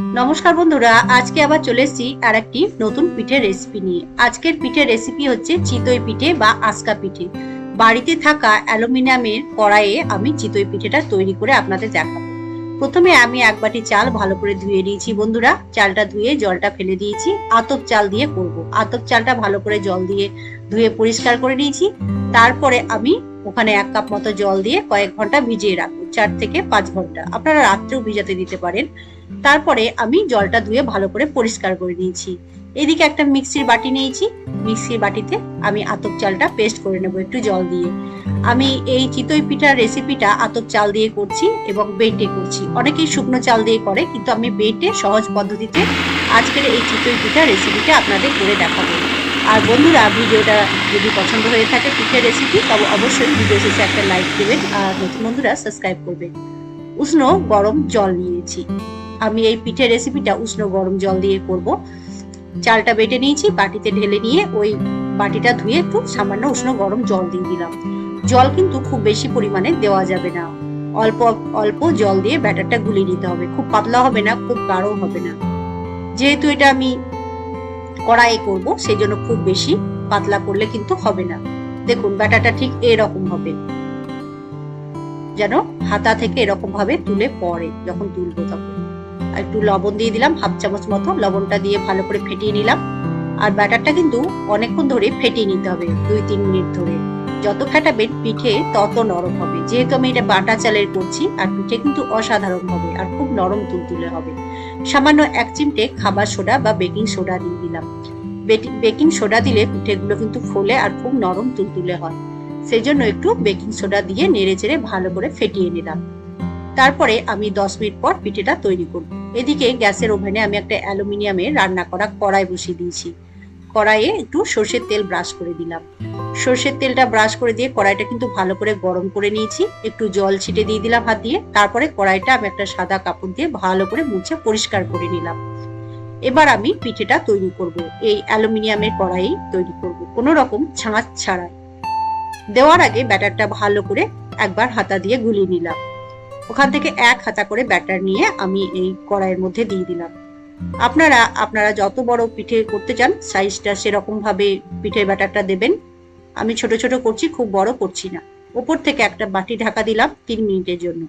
নমস্কার বন্ধুরা, আজকে আবার চলে এসেছি আর একটি নতুন পিঠের রেসিপি নিয়ে। আজকের পিঠের রেসিপি হচ্ছে চিতই পিঠে বা আস্কা পিঠে। বাড়িতে থাকা অ্যালুমিনিয়ামের কড়াইয়ে আমি চিতই পিঠেটা তৈরি করে আপনাদের দেখাবো। প্রথমে আমি এক বাটি চাল ভালো করে ধুয়ে নিয়েছি বন্ধুরা। চালটা ধুয়ে জলটা ফেলে দিয়েছি। আতপ চাল দিয়ে করব। আতপ চালটা ভালো করে জল দিয়ে ধুয়ে পরিষ্কার করে নিয়েছি। তারপরে আমি ওখানে এক কাপ মতো জল দিয়ে কয়েক ঘণ্টা ভিজিয়ে রাখব, চার থেকে পাঁচ ঘণ্টা। আপনারা রাত্রেও ভিজাতে দিতে পারেন। তারপরে আমি জলটা ধুয়ে ভালো করে পরিষ্কার করে নিয়েছি। এদিকে একটা মিক্সির বাটি নিয়েছি। মিক্সির বাটিতে আমি আতপ চালটা পেস্ট করে নেব একটু জল দিয়ে। আমি এই চিতই পিঠার রেসিপিটা আতপ চাল দিয়ে করছি এবং বেটে করছি। অনেকেই শুকনো চাল দিয়ে করে, কিন্তু আমি বেটে সহজ পদ্ধতিতে আজকের এই চিতই পিঠার রেসিপিটা আপনাদের করে দেখাবো। আর বন্ধুরা, ভিডিওটা যদি পছন্দ হয়ে থাকে পিঠের রেসিপি তবে অবশ্যই ভিডিও শেষে একটা লাইক দেবেন আর নতুন বন্ধুরা সাবস্ক্রাইব করবেন। উষ্ণ গরম জল নিয়েছি। আমি এই পিঠের রেসিপিটা উষ্ণ গরম জল দিয়ে করব। চালটা বেটে নিয়েছি, বাটিতে ঢেলে নিয়ে ওই বাটিটা ধুয়ে একটু সামান্য উষ্ণ গরম জল দিয়ে দিলাম। জল কিন্তু খুব বেশি পরিমাণে দেওয়া যাবে না। অল্প অল্প জল দিয়ে ব্যাটারটা গুলিয়ে নিতে হবে। খুব পাতলা হবে না, খুব গাঢ় হবে না। যেহেতু এটা আমি কড়াইয়ে করব, সেই জন্য খুব বেশি পাতলা করলে কিন্তু হবে না। দেখুন ব্যাটাটা ঠিক এরকম হবে। যেন হাতা থেকে এরকম ভাবে তুলে পড়ে যখন তুলবো তখন। আর একটু লবণ দিয়ে দিলাম, হাফ চামচ মতো। লবণটা দিয়ে ভালো করে ফেটিয়ে নিলাম। আর ব্যাটারটা কিন্তু অনেকক্ষণ ধরে ফেটিয়ে নিতে হবে দুই তিন মিনিট ধরে। যত ফেটাবেন, পিঠে তত নরম হবে। যেহেতু আমি এটা বাটা চালের করছি, আর পিঠে কিন্তু অসাধারণ হবে, আর খুব নরম তুলতুলে হবে। সামান্য এক চিমটে খাবার সোডা বা বেকিং সোডা দিয়ে দিলাম। বেকিং সোডা দিলে পিঠেগুলো কিন্তু ফোলে আর খুব নরম তুলতুলে হয়। সেই জন্য একটু বেকিং সোডা দিয়ে নেড়ে চেড়ে ভালো করে ফেটিয়ে নিলাম। তারপরে আমি দশ মিনিট পর পিঠেটা তৈরি করব। এদিকে গ্যাসের ওভেনে আমি একটা অ্যালুমিনিয়ামে রান্না করা কড়াই বসিয়ে দিয়েছি। কড়াইয়ে একটু সর্ষের তেল ব্রাশ করে দিলাম। সর্ষের তেলটা ব্রাশ করে দিয়ে কড়াইটা কিন্তু ভালো করে গরম করে নিয়েছি। একটু জল ছিটে দিয়ে দিলাম হাত দিয়ে। তারপরে কড়াইটা আমি একটা সাদা কাপড় দিয়ে ভালো করে মুছে পরিষ্কার করে নিলাম। এবার আমি পিঠেটা তৈরি করব। এই অ্যালুমিনিয়ামের কড়াই তৈরি করব। কোনো রকম ছাঁচ ছাড়াই। দেওয়ার আগে ব্যাটারটা ভালো করে একবার হাতা দিয়ে গুলিয়ে নিলাম। ওখান থেকে এক হাতা করে ব্যাটার নিয়ে আমি এই কড়াইয়ের মধ্যে দিয়ে দিলাম। আপনারা আপনারা যত বড় পিঠে করতে চান সাইজটা সেরকম ভাবে পিঠের ব্যাটারটা দেবেন। আমি ছোট ছোট করছি, খুব বড় করছি না। ওপর থেকে একটা বাটি ঢাকা দিলাম তিন মিনিটের জন্য।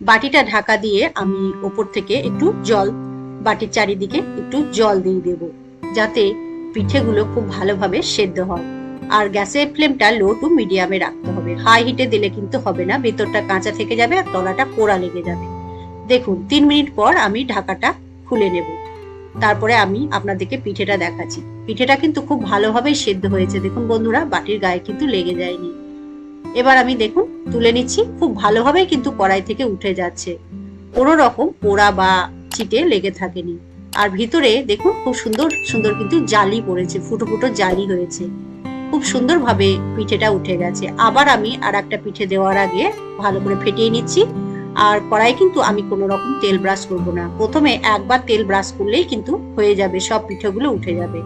বাটিটা ঢাকা দিয়ে আমি ওপর থেকে একটু জল, বাটির চারিদিকে একটু জল দিয়ে দেব, যাতে পিঠেগুলো খুব ভালোভাবে সেদ্ধ হয়। আর গ্যাসের ফ্লেমটা লো টু মিডিয়ামে রাখতে হবে। হাই হিটে দিলে কিন্তু হবে না, ভেতরটা কাঁচা থেকে যাবে আর তলাটা পোড়া লেগে যাবে। দেখুন, তিন মিনিট পর আমি ঢাকাটা খুলে নেব। তারপরে আমি আপনাদেরকে পিঠেটা দেখাচ্ছি। পিঠেটা কিন্তু খুব ভালোভাবেই সেদ্ধ হয়েছে। দেখুন বন্ধুরা, বাটির গায়ে কিন্তু লেগে যায়নি। এবার আমি দেখুন, তুলে নিচ্ছি। খুব ভালোভাবেই কিন্তু কড়াই থেকে উঠে যাচ্ছে। কোনো রকম পোড়া বা চিটে লেগে থাকেনি। আর ভিতরে দেখুন, খুব সুন্দর সুন্দর কিন্তু জালি পড়েছে, ফুটো ফুটো জালি হয়েছে। খুব সুন্দরভাবে পিঠেটা উঠে গেছে। আবার আমি আর একটা পিঠে দেওয়ার আগে ভালো করে ফেটিয়ে নিচ্ছি। আর কড়াই কিন্তু আমি কোনো রকম তেল ব্রাশ করব না। প্রথমে একবার তেল ব্রাশ করলেই কিন্তু হয়ে যাবে, সব পিঠেগুলো উঠে যাবে।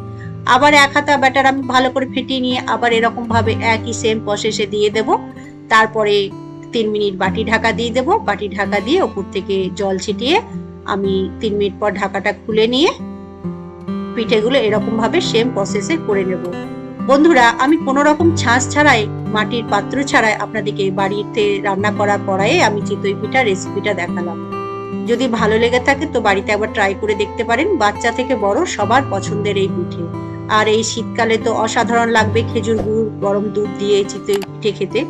আবার এক হাতা ব্যাটার আমি ভালো করে ফেটিয়ে নিয়ে আবার এরকম ভাবে একই সেম প্রসেসে দিয়ে দেব। তারপরে তিন মিনিট বাটি ঢাকা দিয়ে দেব। বাটি ঢাকা দিয়ে ওপর থেকে জল ছিটিয়ে আমি তিন মিনিট পর ঢাকাটা খুলে নিয়ে পিঠেগুলো এরকম ভাবে সেম প্রসেসে করে নেব। বন্ধুরা, আমি কোনো রকম ছাঁচ ছাড়াই, মাটির পাত্র ছাড়াই আপনাদেরকে বাড়িতে রান্না করার পরাই আমি চিতই পিঠা রেসিপিটা দেখালাম। যদি ভালো লেগে থাকে তো বাড়িতে একবার ট্রাই করে দেখতে পারেন, বাচ্চা থেকে বড় সবার পছন্দের এই পিঠে। আর এই শীতকালে তো অসাধারণ লাগবে খেজুর গুড়, গরম দুধ দিয়ে চিতই পিঠে খেতে।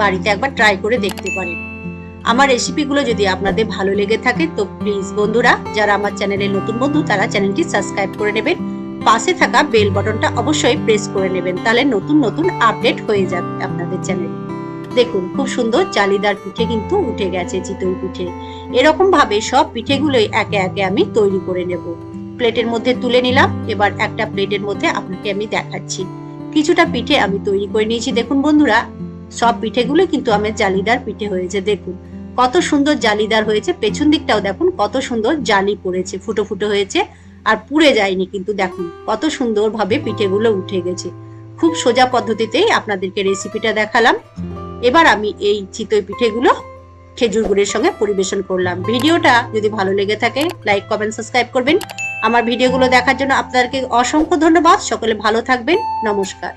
বাড়িতে একবার ট্রাই করে দেখতে পারেন। আমার রেসিপিগুলো যদি আপনাদের ভালো লেগে থাকে তো প্লিজ বন্ধুরা, যারা আমার চ্যানেলে নতুন বন্ধু, তারা চ্যানেলটি সাবস্ক্রাইব করে নেবেন। পাশে থাকা বেল বাটনটা অবশ্যই প্রেস করে নেবেন। তাহলে নতুন নতুন আপডেট হয়ে যাবে আপনাদের চ্যানেলে দেখুন, খুব সুন্দর জালিদার পিঠে কিন্তু উঠে গেছে চিতই পিঠে। এরকম ভাবে সব পিঠেগুলোই একে একে আমি তৈরি করে নেব। প্লেটের মধ্যে তুলে নিলাম, এবার একটা প্লেটের মধ্যে আপনাকে আমি দেখাচ্ছি। কিছুটা পিঠে আমি তৈরি করে নিয়েছি। দেখুন বন্ধুরা, সব পিঠেগুলো কিন্তু আমার জালিদার পিঠে হয়েছে। দেখুন, কত সুন্দর জালিদার হয়েছে। পেছন দিকটাও দেখুন, কত সুন্দর জালি পড়েছে, ফুটো ফুটো হয়েছে। আর পুড়ে যায়নি কিন্তু দেখুন, কত সুন্দরভাবে পিঠেগুলো উঠে গেছে। খুব সোজা পদ্ধতিতেই আপনাদেরকে রেসিপিটা দেখালাম। এবার আমি এই চিতই পিঠেগুলো খেজুর গুড়ের সঙ্গে পরিবেশন করলাম। ভিডিওটা যদি ভালো লেগে থাকে লাইক কমেন্ট সাবস্ক্রাইব করবেন। আমার ভিডিওগুলো দেখার জন্য আপনাদেরকে অসংখ্য ধন্যবাদ। সকলে ভালো থাকবেন। নমস্কার।